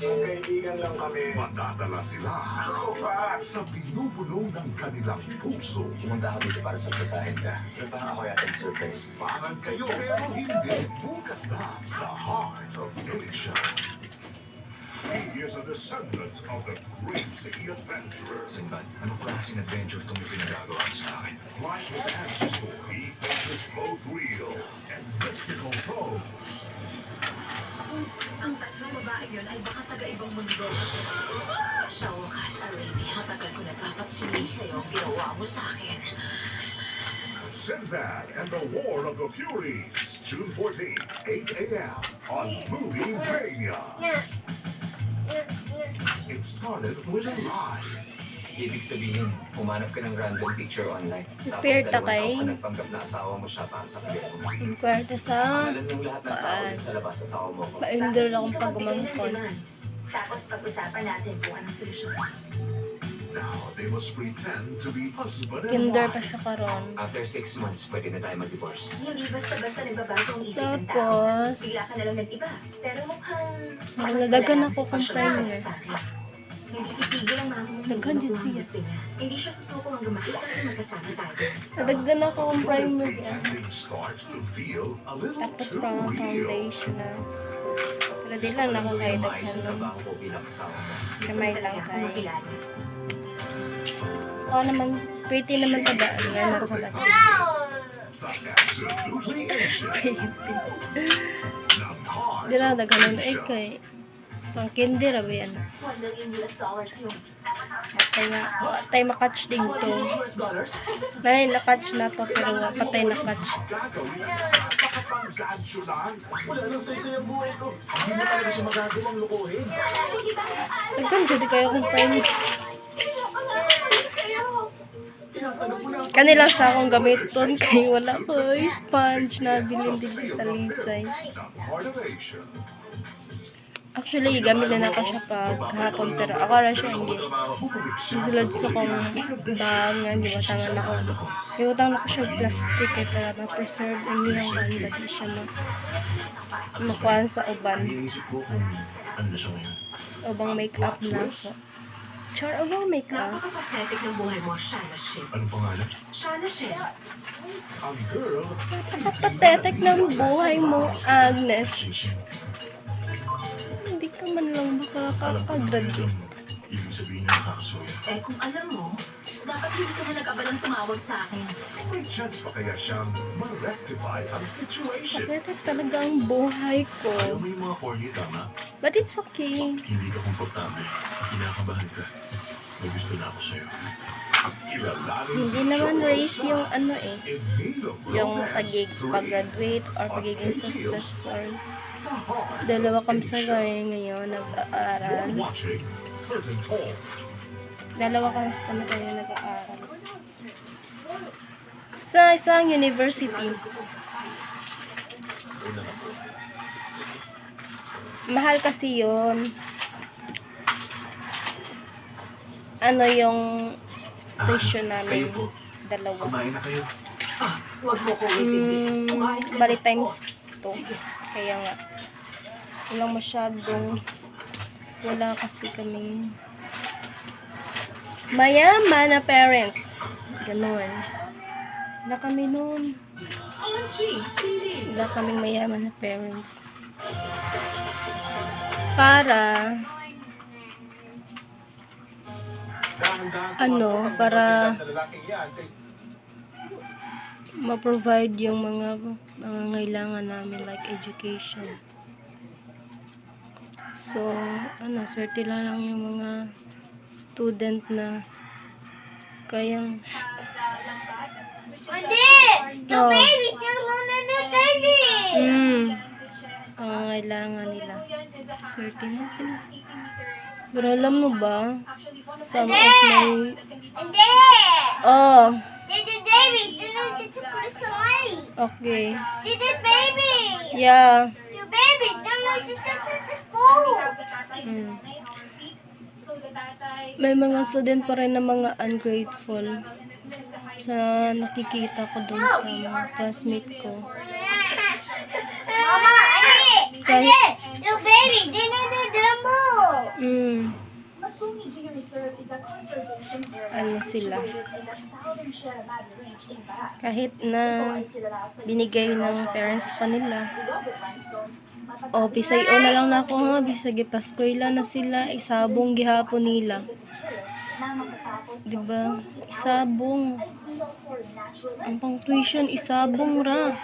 Kaibigan lang kami. Madadala sila sa binubulong ng kanilang puso. Pumunta ako dito para sa basahin ka. Parang ako yata yung surprise. Parang kayo pero hindi. Bukas na sa Heart of Asia. He is a descendant of the great sea adventurer. Sinbad, anong klaseng adventure itong pinagagawa mo sa akin? Like his ancestors, he faces both real and mystical foes. Ang tatlong babae yun ay baka taga-ibang mundo. Sa wakas, Arabia, matagal ko na dapat sinay sa'yo ang ginawa mo sa akin. Sinbad and the War of the Furies. June 14, 8 a.m. on Movie Mania. It started with a lie. Ibig sabihin, pumanap ka ng random picture online. Tapos ta dalawang kay. taon ka nagpanggap na asawa mo siya para sa kanya mo. Kwarta sa lahat ng tao Paan. dun sa labas asawa mo ko. lang Bakit pag magbigay ng demands? Tapos pag-usapan natin kung anong solusyon. Now they must pretend to be husband and Kinder pa wife. siya karon. After six months, pwede na tayo mag-divorce. Hindi basta-basta nagbabago ang isip ng tao. Tapos, Bigla ka na lang nag-iba. Pero mukhang... Makasalanan ako kung pasyon time niya eh. sa akin. Hindi itigil ang Daghan hindi yun kung siya. gusto niya. Hindi siya susuko hanggang makita na magkasama tayo. nadagdan ako ng primer yan. Pretending starts to feel a little Tapos pang real. foundation na. Pero di lang ako Maayos daghan ang nun. Kamay lang tayo. Ako naman, pretty naman tagaan. Yan ako talaga. Sa absolutely Asian ng Heart Di lang daghan nun. Eh kay, pang kinder ba yan? 1 million US dollars yun. Patay na, patay makatch din to. Nanay nakatch na to pero patay nakatch. Napakapanggadyo lang. Wala nang saysay ang buhay ko. Hindi mo talaga siya magagawang lukuhin. Daghan jud kayo kung ako. Kanila sa akong gamiton kay wala ko sponge na bilhin dito sa Lisay. Actually, gamit na ako siya pag hapon pero ako ra siya hindi. Isulad sa kong bag nga, di ba tangan ako. Iutang na ko siya plastic eh para ma-preserve ang iyang ganda di siya ma makuhaan sa uban. Ano. Ubang make-up na ako. Char, ubang make-up. Napaka-pathetic ng buhay mo, Shana Shit. Anong pangalan? Shana Shit. Ang girl Pathetic ng buhay mo, Agnes. Ka man lang Alam ko na makakagraduate. Ibig sabihin niya nakakasuya. Eh kung alam mo, dapat hindi ka na nag-abalang tumawag sa akin. may chance pa kaya siyang ma-rectify ang situation. Pathetic talaga ang buhay ko. Ayaw mo yung mga corny, tama? But it's okay. Hindi ka komportable. Kinakabahan ka. May gusto na ako sa'yo. Hindi naman race yung ano eh. Yung pagig, pag-graduate or pagiging successful. sa Dalawa kami sa gaya ngayon, nag-aaral. Dalawa kami kami tayo nag-aaral. Sa isang university. Mahal kasi yun. Ano yung tuition namin? kayo po. Dalawa. Kumain na kayo. Huwag mo kong itindi. Mm, Kumain ka bali times Oh, 2. Kaya nga, walang masyadong, wala kasi kaming mayaman na parents. Ganon. Wala kami noon. Wala kaming mayaman na parents. Para, ano, para ma-provide yung mga mga ngailangan namin like education. So, ano, swerte lang lang yung mga student na kayang Hindi! The Oh. baby! Still on the baby! mm, ang ngailangan nila. Swerte na sila. Pero alam mo ba, some of my, oh, okay. Baby? Yeah. The baby! Mm. May mga student pa rin na mga ungrateful sa nakikita ko dun sa classmate ko. Mama! Ani! Ani! The baby! Did the Dumbo! Mm. Masumi Junior Reserve is a conservation area Ano sila? situated in the southern Sierra Madre Range in Baras. Kahit na binigay ng parents pa nila. O, bisay o na lang na ako nga, bisag ipaskoyla na sila, isabong gihapon nila. Diba? 46 hours Isabong. Ang pang tuition, isabong ra.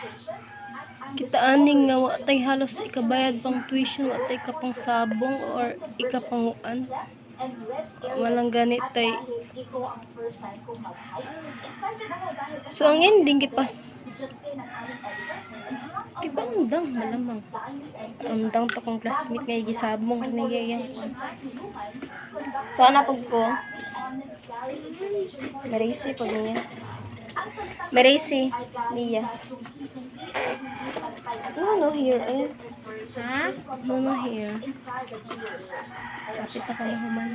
Kita aning nga wa tay halos ikabayad pang tuition, wa tay ka pang sabong or ika Walang ganit tay. dahil ito ang first time kong mag-hike, excited ako dahil So ang ending gipas si Justin ang Kibandang, malamang. And Andang to kong classmate nga gisabong conduct So ana pag ko, Marisi pag niya. Hindi pantay-pantay No, no, here inspiration Ha? No, no, here. Sapit na ka na human.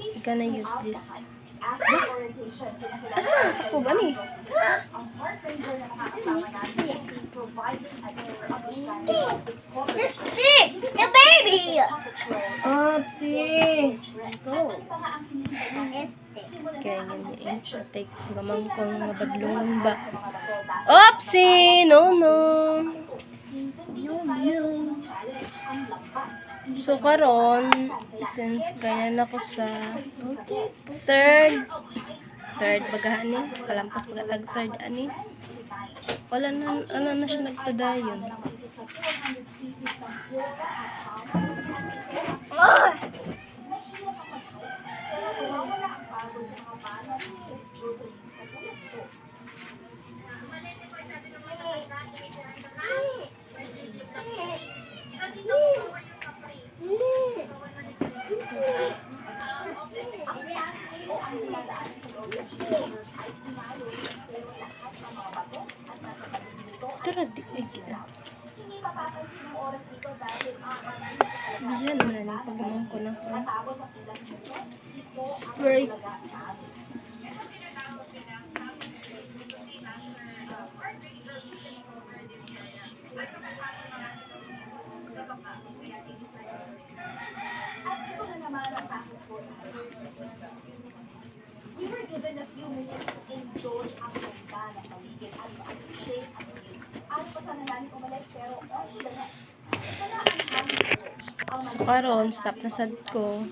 I gonna use this. After orientation, pinakilala Asa? natin Ako ba ni? ang park ranger na mga kasama natin be providing a better understanding of this corridor. The stick! The baby! Opsi! Go. Nga ang? This Kaya na ang yun eh, patay gamang kong mabadlungan ba. Opsi! No, no! So karon, since kaya na ko sa third, third baga ani, kalampas baga tag third ani. Wala na, ano na siya nagpadayon. Ang karon, stop na sad ko.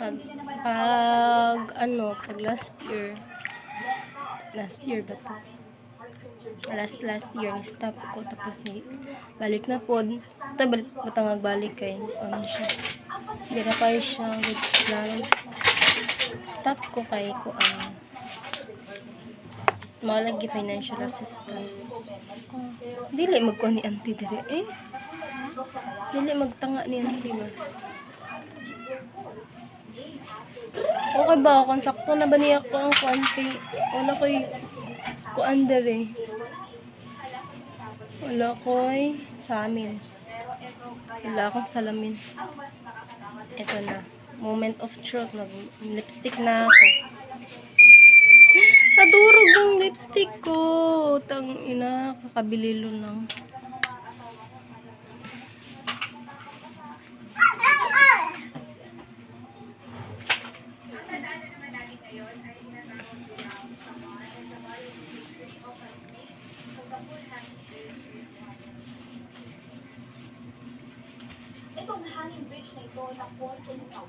Pag, pag, ano, pag last year, last year ba to? Last, last year, ni-stop ko. Tapos ni, balik na po. Ito, balik, batang magbalik kay, ano siya. Bira pa siya, with plan. Stop ko kay ko, ano, malagi financial assistant. Dili magkuha ni auntie dire eh. Dili magtanga ni auntie ba? Okay ba kung sakto na ba niya ako ang kuante? Wala ko'y kuan dire. Wala ko'y sa amin. Wala akong salamin. Ito na. Moment of truth. Nag-lipstick na ako. Nadurog yung lipstick ko. Tang ina, kakabililo lang.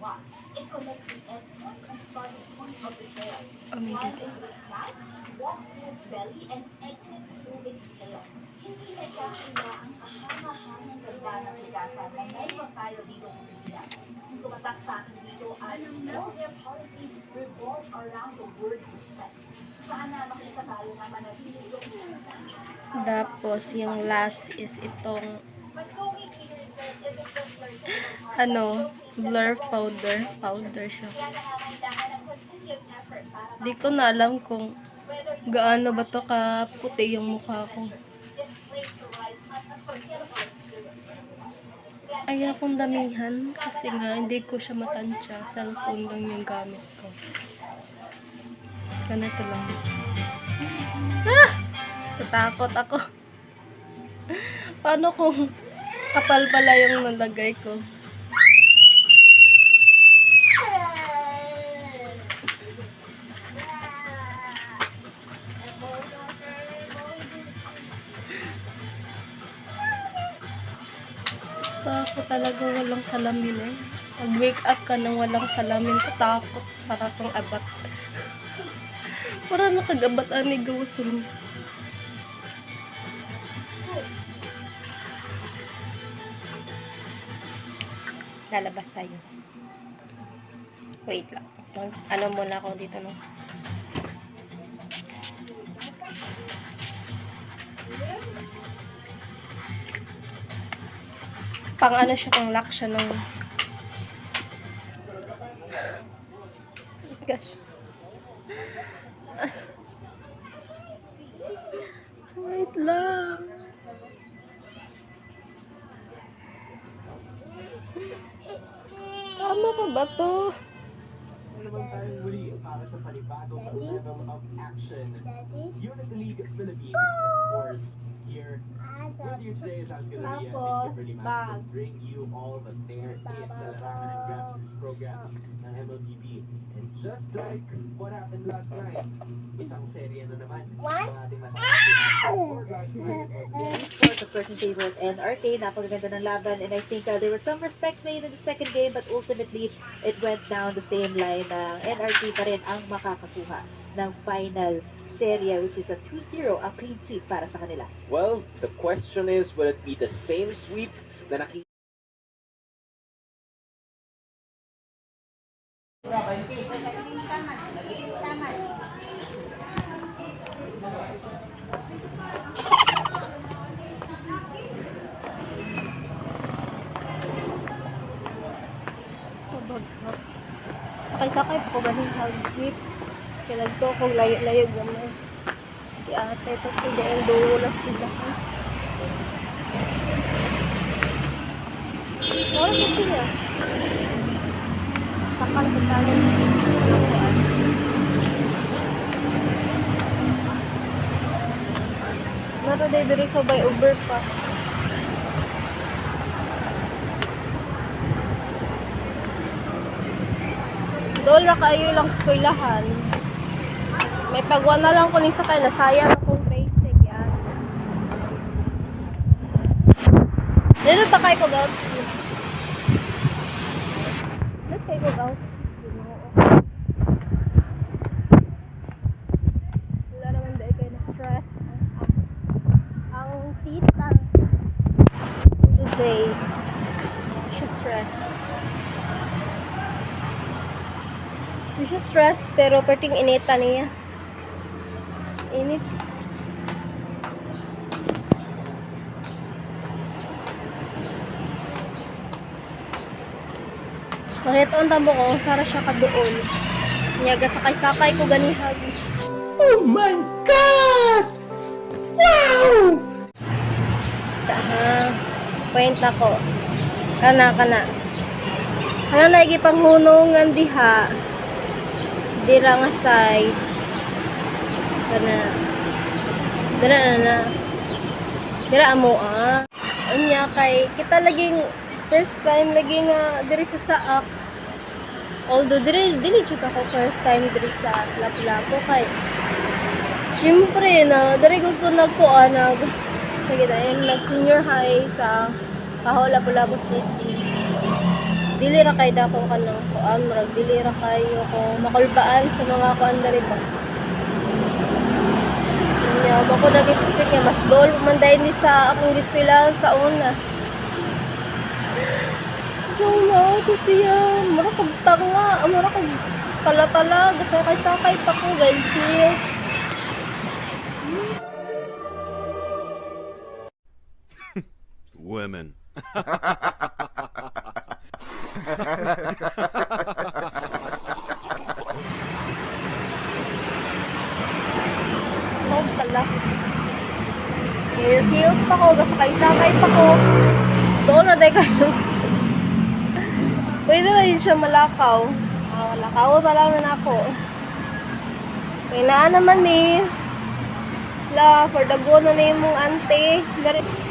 Sawa. It connects the end point and starting point of the trail. Climb into its mouth, walk through its belly, and exit through its tail. Hindi na capture na ang kahanga-hangang ganda ng ligasan na naiwan tayo dito sa Pilipinas. Ang tumatak sa akin dito ay all their policies revolve around the word respect. Sana makisa tayo na manatili yung. Tapos, yung last is itong, Ano, blur powder. Powder siya. Di ko na alam kung gaano ba to ka puti yung mukha ko. Ayaw kong damihan kasi nga hindi ko siya matansya. Cellphone lang yung gamit ko. Ganito lang. Ah! Tatakot ako. Paano kung Kapal pala yung nalagay ko. Takot talaga walang salamin eh. Pag wake up ka nang walang salamin, katakot para kang abat. para nakagabat ani gawson. Lalabas tayo. Wait lang. Ano muna ako dito mas pang ano siya, pang lock siya ng gosh. Action. Unity League Philippines, of course, here with you today is Maria. Tapos, Kimberly Mas bag. will bring you all that there is sa larangan ng grassroots programs ng MLBB. And just like what happened last night, isang serye na naman the Sports, of course, in favor of NRT. Napakaganda ng laban. And I think uh, there were some respects made in the second game, but ultimately, it went down the same line na NRT pa rin ang makakakuha ng final serye, which is a 2-0, a clean sweep para sa kanila. Well, the question is, will it be the same sweep na nakita. Sakay-sakay po galing sa jeep. Kailan to kung layo-layo gamay. Di ate, ito ko dahil dulas pilahan. Wala ko siya. Sakal ko talo. Nato day diri sa bay overpass. Dol ra kayo lang eskwelahan. May pagwa na lang ko ni sa kay nasayang akong basic yan. Dito ta kay pag out. Dito pag out. Wala naman dahil kayo na stress. Ang tita. Say, siya stress. Hindi siya stress, pero perting inita niya. Init. Bakit on tamo ko, sara siya kadoon. Nyaga sakay-sakay ko ganihag. Oh my God! Wow! Sa ha, point ako. Kana, kana. Kana na panghunungan diha dira nga side kana dira na dira amo ah. Unya kay kita laging first time lagi nga diri sa saak. Although diri dili jud ako first time diri sa Lapu-Lapu kay syempre na diri gud ko nagkuan nag sige dayon nag senior high sa Kaho Lapu-Lapu City. Dili ra kay dako kanang kuan murag dili ra kayo ko makulbaan sa mga kuan diri ba Nya mo ko nag-expect nga mas dol man dahil ni sa akong giskwela sa una. So na ko siya, mura kag tanga, mura kag tala-tala, gasakay-sakay pa ko guys, sis. Women. Oh, pala. Heels, heels pa ko, gasakay-sakay pa ko. Doon na tayo kayo. Pwede na rin siya malakaw. Ah, malakaw pa lang na ako. Kaya na naman eh. La, for the go na na yung mong ante. Dari-